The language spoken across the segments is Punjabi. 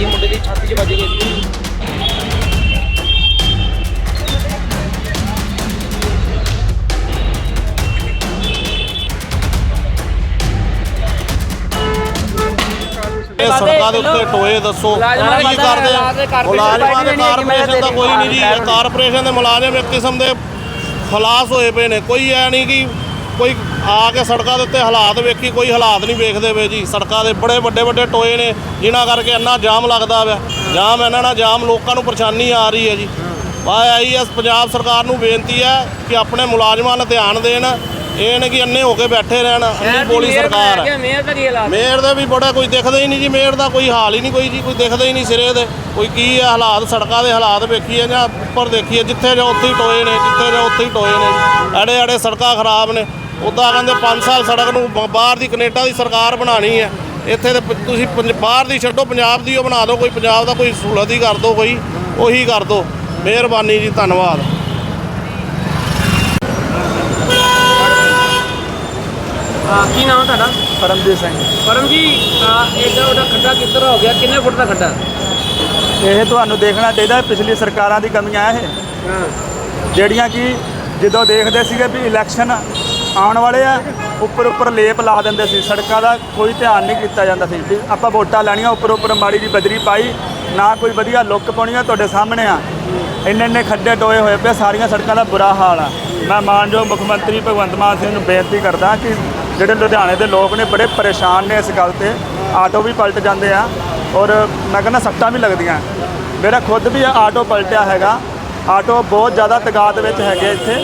ਵੱਜੀ ਮੁੰਡੇ ਦੀ ਛਾਤੀ 'ਚ ਵੱਜ ਗਈ ਸੀ। ਇਹ ਸੜਕਾਂ ਦੇ ਉੱਤੇ ਟੋਏ ਦੱਸੋ ਕੀ ਕਰਦੇ ਆ? ਮੁਲਾਜ਼ਮਾਂ ਦੇ ਕਾਰਪੋਰੇਸ਼ਨ ਦਾ ਕੋਈ ਨਹੀਂ ਜੀ ਕਾਰਪੋਰੇਸ਼ਨ ਦੇ ਮੁਲਾਜ਼ਮ ਇੱਕ ਕਿਸਮ ਦੇ ਖਲਾਸ ਹੋਏ ਪਏ ਨੇ। ਕੋਈ ਐ ਨਹੀਂ ਕਿ ਕੋਈ ਆ ਕੇ ਸੜਕਾਂ ਦੇ ਉੱਤੇ ਹਾਲਾਤ ਵੇਖੀ ਕੋਈ ਹਾਲਾਤ ਨਹੀਂ ਵੇਖਦੇ ਵੇ ਜੀ। ਸੜਕਾਂ ਦੇ ਬੜੇ ਵੱਡੇ ਵੱਡੇ ਟੋਏ ਨੇ ਜਿਨ੍ਹਾਂ ਕਰਕੇ ਇੰਨਾ ਜਾਮ ਲੱਗਦਾ ਵਾ ਜਾਮ ਇਹਨਾਂ ਨਾਲ ਜਾਮ ਲੋਕਾਂ ਨੂੰ ਪਰੇਸ਼ਾਨੀ ਆ ਰਹੀ ਹੈ ਜੀ। ਬਾ ਆਈ ਐਸ ਪੰਜਾਬ ਸਰਕਾਰ ਨੂੰ ਬੇਨਤੀ ਹੈ ਕਿ ਆਪਣੇ ਮੁਲਾਜ਼ਮਾਂ 'ਤੇ ਧਿਆਨ ਦੇਣ। ਇਹ ਨੇ ਕਿ ਅੰਨੇ ਹੋ ਕੇ ਬੈਠੇ ਰਹਿਣ ਅੰਨੀ ਬੋਲੀ ਸਰਕਾਰ ਹੈ ਮੇਅਰ ਦਾ ਵੀ ਬੜਾ ਕੋਈ ਦਿਖਦਾ ਹੀ ਨਹੀਂ ਜੀ ਮੇਅਰ ਦਾ ਕੋਈ ਹਾਲ ਹੀ ਨਹੀਂ ਕੋਈ ਜੀ ਕੋਈ ਦਿਖਦਾ ਹੀ ਨਹੀਂ ਸਿਰੇ ਦੇ। ਕੋਈ ਕੀ ਹੈ ਹਾਲਾਤ ਸੜਕਾਂ ਦੇ ਹਾਲਾਤ ਵੇਖੀਏ ਜਾਂ ਉੱਪਰ ਦੇਖੀਏ ਜਿੱਥੇ ਜਾਓ ਉੱਥੇ ਹੀ ਟੋਏ ਨੇ ਜਿੱਥੇ ਜਾਓ ਉੱਥੇ ਹੀ ਟੋਏ ਨੇ। ਐੜੇ ਐੜੇ ਸੜਕਾਂ ਖਰਾਬ ਨੇ। ਉੱਦਾਂ ਕਹਿੰਦੇ 5 ਸਾਲ ਸੜਕ ਨੂੰ ਬ- ਬਾਹਰ ਦੀ ਕੈਨੇਡਾ ਦੀ ਸਰਕਾਰ ਬਣਾਣੀ ਹੈ। ਇੱਥੇ ਤੇ ਪ- ਤੁਸੀਂ ਪੰਜ- ਬਾਹਰ ਦੀ ਛੱਡੋ ਪੰਜਾਬ ਦੀ ਉਹ ਬਣਾ ਦਿਓ ਕੋਈ ਪੰਜਾਬ ਦਾ ਕੋਈ ਸਹੂਲਤ ਹੀ ਕਰ ਦਿਓ ਕੋਈ ਉਹੀ ਕਰ ਦਿਓ। ਮਿਹਰਬਾਨੀ ਜੀ ਧੰਨਵਾਦ। ਕੀ ਨਾਮ ਹੈ ਤੁਹਾਡਾ? ਪਰਮਜੀਤ ਸਿੰਘ। ਪਰਮ ਜੀ ਇਹਦਾ ਉਹਦਾ ਖੱਡਾ ਕਿਸ ਤਰ੍ਹਾਂ ਹੋ ਗਿਆ? ਕਿੰਨੇ ਫੁੱਟ ਦਾ ਖੱਡਾ? ਇਹ ਤੁਹਾਨੂੰ ਦੇਖਣਾ ਚਾਹੀਦਾ ਹੈ, ਪਿਛਲੀ ਸਰਕਾਰਾਂ ਦੀ ਕਮੀਆਂ ਇਹ। ਹਾਂ। ਜਿਹੜੀਆਂ ਕਿ ਜਦੋਂ ਦੇਖਦੇ ਸੀਗੇ ਵੀ ਇਲੈਕਸ਼ਨ ਆਉਣ ਵਾਲੇ ਆ, ਉੱਪਰ ਉੱਪਰ ਲੇਪ ਲਾ ਦਿੰਦੇ ਸੀ। ਸੜਕਾਂ ਦਾ ਕੋਈ ਧਿਆਨ ਨਹੀਂ ਕੀਤਾ ਜਾਂਦਾ ਸੀ। ਵੀ ਆਪਾਂ ਵੋਟਾਂ ਲੈਣੀਆਂ, ਉੱਪਰ ਉੱਪਰ ਮਾੜੀ ਦੀ ਬਦਰੀ ਪਾਈ, ਨਾ ਕੋਈ ਵਧੀਆ ਲੁੱਕ ਪਾਉਣੀ ਆ, ਤੁਹਾਡੇ ਸਾਹਮਣੇ ਆ। ਇੰਨੇ ਇੰਨੇ ਖੱਡੇ ਟੋਏ ਹੋਏ ਪਏ ਸਾਰੀਆਂ ਸੜਕਾਂ ਦਾ ਬੁਰਾ ਹਾਲ ਆ। ਮੈਂ ਮਾਨਯੋਗ ਮੁੱਖ ਮੰਤਰੀ ਭਗਵੰਤ ਮਾਨ ਸਿੰਘ ਨੂੰ ਬੇਨਤੀ ਕਰਦਾ ਕਿ ਜਿਹੜੇ ਲੁਧਿਆਣੇ ਦੇ ਲੋਕ ਨੇ, ਬੜੇ ਪਰੇਸ਼ਾਨ ਨੇ ਇਸ ਗੱਲ ਤੇ। ਆਟੋ ਵੀ ਪਲਟ ਜਾਂਦੇ ਆ ਔਰ ਮੈਂ ਕਹਿੰਦਾ ਸੱਟਾਂ ਵੀ ਲੱਗਦੀਆਂ। ਮੇਰਾ ਖੁਦ ਵੀ ਆਟੋ ਪਲਟਿਆ ਹੈਗਾ। ਆਟੋ ਬਹੁਤ ਜ਼ਿਆਦਾ ਤਗਾਤ ਵਿੱਚ ਹੈਗੇ ਇੱਥੇ।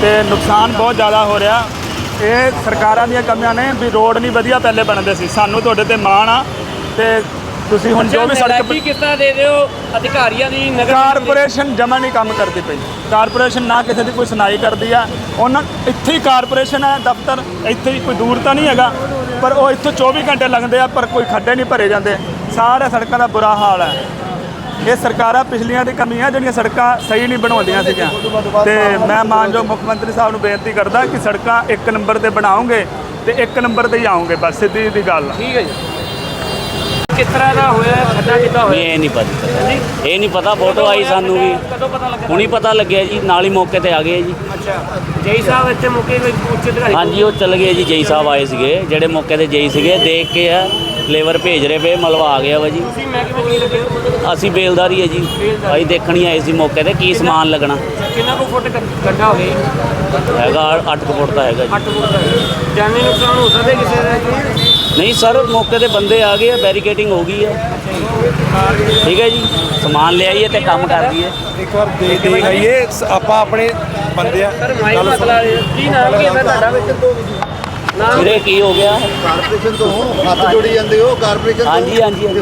ਤੇ ਨੁਕਸਾਨ ਬਹੁਤ ਜ਼ਿਆਦਾ ਹੋ ਰਿਹਾ। ਇਹ ਸਰਕਾਰਾਂ ਦੀਆਂ ਕਮੀਆਂ ਨੇ ਵੀ ਰੋਡ ਨਹੀਂ ਵਧੀਆ ਪਹਿਲੇ ਬਣਦੇ ਸੀ। ਸਾਨੂੰ ਤੁਹਾਡੇ ਤੇ ਮਾਣ ਆ ਤੇ ਤੁਸੀਂ ਹੁਣ ਜੋ ਵੀ ਸੜਕ ਨਲਾਇਕੀ ਕਿਸ ਤਰ੍ਹਾਂ ਦੇ ਦਿਓ? ਅਧਿਕਾਰੀਆਂ ਦੀ ਨਗਰ ਕਾਰਪੋਰੇਸ਼ਨ ਜਮਾ ਨਹੀਂ ਕੰਮ ਕਰਦੀ ਪਈ। ਕਾਰਪੋਰੇਸ਼ਨ ਨਾ ਕਿਸੇ ਦੀ ਕੋਈ ਸੁਣਾਈ ਕਰਦੀ ਆ। ਉਹਨਾਂ ਇੱਥੇ ਹੀ ਕਾਰਪੋਰੇਸ਼ਨ ਹੈ ਦਫ਼ਤਰ ਇੱਥੇ ਹੀ ਕੋਈ ਦੂਰ ਤਾਂ ਨਹੀਂ ਹੈਗਾ। ਪਰ ਉਹ ਇੱਥੋਂ 24 ਘੰਟੇ ਲੰਘਦੇ ਆ ਪਰ ਕੋਈ ਖੱਡੇ ਨਹੀਂ ਭਰੇ ਜਾਂਦੇ। ਸਾਰੇ ਸੜਕਾਂ ਦਾ ਬੁਰਾ ਹਾਲ ਹੈ ਇਹ ਸਰਕਾਰਾਂ ਪਿਛਲੀਆਂ ਦੀ ਕਮੀ ਹੈ ਜਿਹੜੀਆਂ ਸੜਕਾਂ ਸਹੀ ਨਹੀਂ ਬਣਾਉਂਦੀਆਂ ਸੀਗੀਆਂ। ਤੇ ਮੈਂ ਮਾਨਯੋਗ ਮੁੱਖ ਮੰਤਰੀ ਸਾਹਿਬ ਨੂੰ ਬੇਨਤੀ ਕਰਦਾ ਕਿ ਸੜਕਾਂ ਇੱਕ ਨੰਬਰ ਤੇ ਬਣਾਓਗੇ ਤੇ ਇੱਕ ਨੰਬਰ ਤੇ ਹੀ ਆਉਂਗੇ ਬਸ ਸਿੱਧੀ ਦੀ ਗੱਲ ਆ। ਠੀਕ ਹੈ ਜੀ। ਕਿਸ ਤਰ੍ਹਾਂ ਦਾ ਹੋਇਆ ਖੱਡਾ ਕਿੱਦਾਂ ਨਹੀਂ ਹੋਇਆ ਇਹ ਨਹੀਂ ਪਤਾ। ਹਾਂਜੀ। ਇਹ ਨਹੀਂ ਪਤਾ ਫੋਟੋ ਆਈ ਸਾਨੂੰ ਵੀ। ਕਦੋਂ ਪਤਾ ਲੱਗਾ? ਹੁਣੀ ਪਤਾ ਲੱਗਿਆ ਜੀ ਨਾਲ ਹੀ ਮੌਕੇ ਤੇ ਆ ਗਏ ਜੀ। ਅੱਛਾ। ਜੈ ਸਾਹਿਬ ਇੱਥੇ ਮੁੱਕੇ ਕੋਈ ਉੱਚ ਅਧਿਕਾਰੀ ਹਾਂਜੀ ਉਹ ਚੱਲ ਗਏ ਜੀ ਜੇਈ ਸਾਹਿਬ ਆਏ ਸੀਗੇ। ਜਿਹੜੇ ਮੌਕੇ ਤੇ ਜੇਈ ਸੀਗੇ ਦੇਖ ਕੇ ਆ। ਲੇਬਰ ਭੇਜ ਰਹੇ ਪਏ ਮਲਵਾ ਆ ਗਿਆ ਵਾ ਜੀ। ਤੁਸੀਂ ਮਹਿਕਮੇ ਕੀ ਲੱਗੇ ਹੋ? ਅਸੀਂ ਬੇਲਦਾਰੀ ਹੈ ਜੀ। ਅਸੀਂ ਦੇਖਣੀ ਆਏ ਸੀ ਮੌਕੇ ਤੇ ਕੀ ਸਮਾਨ ਲੱਗਣਾ। ਕਿੰਨਾ ਕੁ ਫੁੱਟ ਕ- ਖੱਡਾ ਹੋ ਗਿਆ ਜੀ? ਹੈਗਾ 8 ਫੁੱਟ ਦਾ ਹੈਗਾ ਜੀ। ਅੱਠ ਫੁੱਟ ਦਾ ਜਾਨੀ ਨੁਕਸਾਨ ਹੋ ਸਕਦਾ ਕਿਸੇ ਦਾ ਜੀ? ਨਹੀਂ ਸਰ ਮੌਕੇ ਤੇ ਬੰਦੇ ਆ ਗਏ ਆ ਬੈਰੀਕੇਟਿੰਗ ਹੋ ਗਈ ਹੈ ਠੀਕ ਹੈ ਜੀ। ਸਮਾਨ ਲਿਆਈਏ ਤੇ ਕੰਮ ਕਰ ਦਈਏ ਇੱਕ ਵਾਰ ਦੇਖ ਦੇਖ ਆਈਏ ਸ- ਆਪਾਂ ਆਪਣੇ ਬੰਦੇ ਆ ਸਰ ਮਾਈਕ ਮਸਲਾ ਹੈ। ਕੀ ਨਾਮ ਕੀ ਹੈ ਸਰ? ਤੁਹਾਡਾ ਵੀਰੇ ਕੀ ਹੋ ਗਿਆ? ਕਾਰਪੋਰੇਸ਼ਨ ਤੋਂ ਹੱਥ ਜੋੜੀ ਜਾਂਦੇ ਹੋ ਕਾਰਪੋਰੇਸ਼ਨ ਤੋਂ? ਹਾਂਜੀ ਹਾਂਜੀ ਹਾਂਜੀ।